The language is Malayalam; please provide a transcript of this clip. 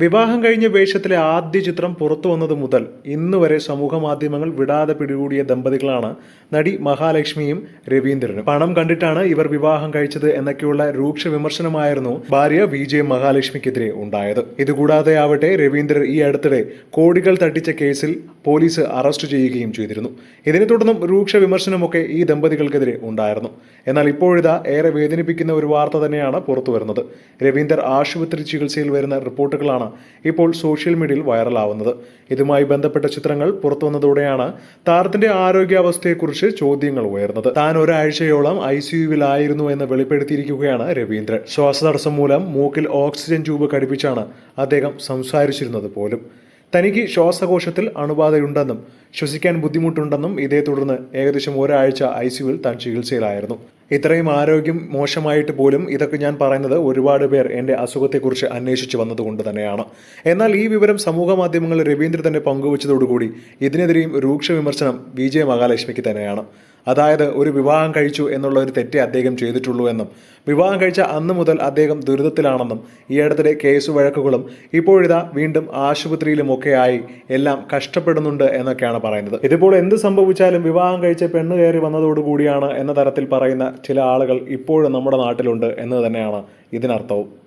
വിവാഹം കഴിഞ്ഞ വേഷത്തിലെ ആദ്യ ചിത്രം പുറത്തു വന്നത് മുതൽ ഇന്ന് വരെ സമൂഹ മാധ്യമങ്ങൾ വിടാതെ പിടികൂടിയ ദമ്പതികളാണ് നടി മഹാലക്ഷ്മിയും രവീന്ദ്രനും. പണം കണ്ടിട്ടാണ് ഇവർ വിവാഹം കഴിച്ചത് എന്നൊക്കെയുള്ള രൂക്ഷ വിമർശനമായിരുന്നു ഭാര്യ വി ജെ മഹാലക്ഷ്മിക്കെതിരെ ഉണ്ടായത്. ഇതുകൂടാതെ ആവട്ടെ രവീന്ദ്രൻ ഈ അടുത്തിടെ കോടികൾ തട്ടിച്ച കേസിൽ പോലീസ് അറസ്റ്റ് ചെയ്യുകയും ചെയ്തിരുന്നു. ഇതിനെ തുടർന്നും രൂക്ഷ വിമർശനമൊക്കെ ഈ ദമ്പതികൾക്കെതിരെ ഉണ്ടായിരുന്നു. എന്നാൽ ഇപ്പോഴിതാ ഏറെ വേദനിപ്പിക്കുന്ന ഒരു വാർത്ത തന്നെയാണ് പുറത്തു വരുന്നത്. രവീന്ദർ ആശുപത്രി ചികിത്സയിൽ വരുന്ന റിപ്പോർട്ടുകളാണ് ഇപ്പോൾ സോഷ്യൽ മീഡിയയിൽ വൈറലാവുന്നത്. ഇതുമായി ബന്ധപ്പെട്ട ചിത്രങ്ങൾ പുറത്തു വന്നതോടെയാണ് താരത്തിന്റെ ആരോഗ്യാവസ്ഥയെക്കുറിച്ച് ചോദ്യങ്ങൾ ഉയർന്നത്. താൻ ഒരാഴ്ചയോളം ഐ സിയുവിലായിരുന്നു എന്ന് വെളിപ്പെടുത്തിയിരിക്കുകയാണ് രവീന്ദ്രൻ. ശ്വാസതടസ്സം മൂലം മൂക്കിൽ ഓക്സിജൻ ട്യൂബ് ഘടിപ്പിച്ചാണ് അദ്ദേഹം സംസാരിച്ചിരുന്നത് പോലും. തനിക്ക് ശ്വാസകോശത്തിൽ അണുബാധയുണ്ടെന്നും ശ്വസിക്കാൻ ബുദ്ധിമുട്ടുണ്ടെന്നും ഇതേ തുടർന്ന് ഏകദേശം ഒരാഴ്ച ഐ സിയുവിൽ താൻ ചികിത്സയിലായിരുന്നു. ഇത്രയും ആരോഗ്യം മോശമായിട്ട് പോലും ഇതൊക്കെ ഞാൻ പറയുന്നത് ഒരുപാട് പേർ എന്റെ അസുഖത്തെക്കുറിച്ച് അന്വേഷിച്ച് വന്നതുകൊണ്ട് തന്നെയാണ്. എന്നാൽ ഈ വിവരം സമൂഹ മാധ്യമങ്ങളിൽ രവീന്ദ്ര തന്നെ പങ്കുവച്ചതോടുകൂടി ഇതിനെതിരെയും രൂക്ഷ വിമർശനം വി ജെ മഹാലക്ഷ്മിക്ക് തന്നെയാണ്. അതായത് ഒരു വിവാഹം കഴിച്ചു എന്നുള്ള ഒരു തെറ്റേ അദ്ദേഹം ചെയ്തിട്ടുള്ളൂ എന്നും വിവാഹം കഴിച്ച അന്ന് മുതൽ അദ്ദേഹം ദുരിതത്തിലാണെന്നും ഈ അടുത്തിടെ കേസ് വഴക്കുകളും ഇപ്പോഴിതാ വീണ്ടും ആശുപത്രിയിലുമൊക്കെയായി എല്ലാം കഷ്ടപ്പെടുന്നുണ്ട് എന്നൊക്കെയാണ് പറയുന്നത്. ഇതിപ്പോൾ എന്ത് സംഭവിച്ചാലും വിവാഹം കഴിച്ച പെണ്ണ് കയറി വന്നതോടുകൂടിയാണ് എന്ന തരത്തിൽ പറയുന്ന ചില ആളുകൾ ഇപ്പോഴും നമ്മുടെ നാട്ടിലുണ്ട് എന്ന് തന്നെയാണ് ഇതിനർത്ഥവും.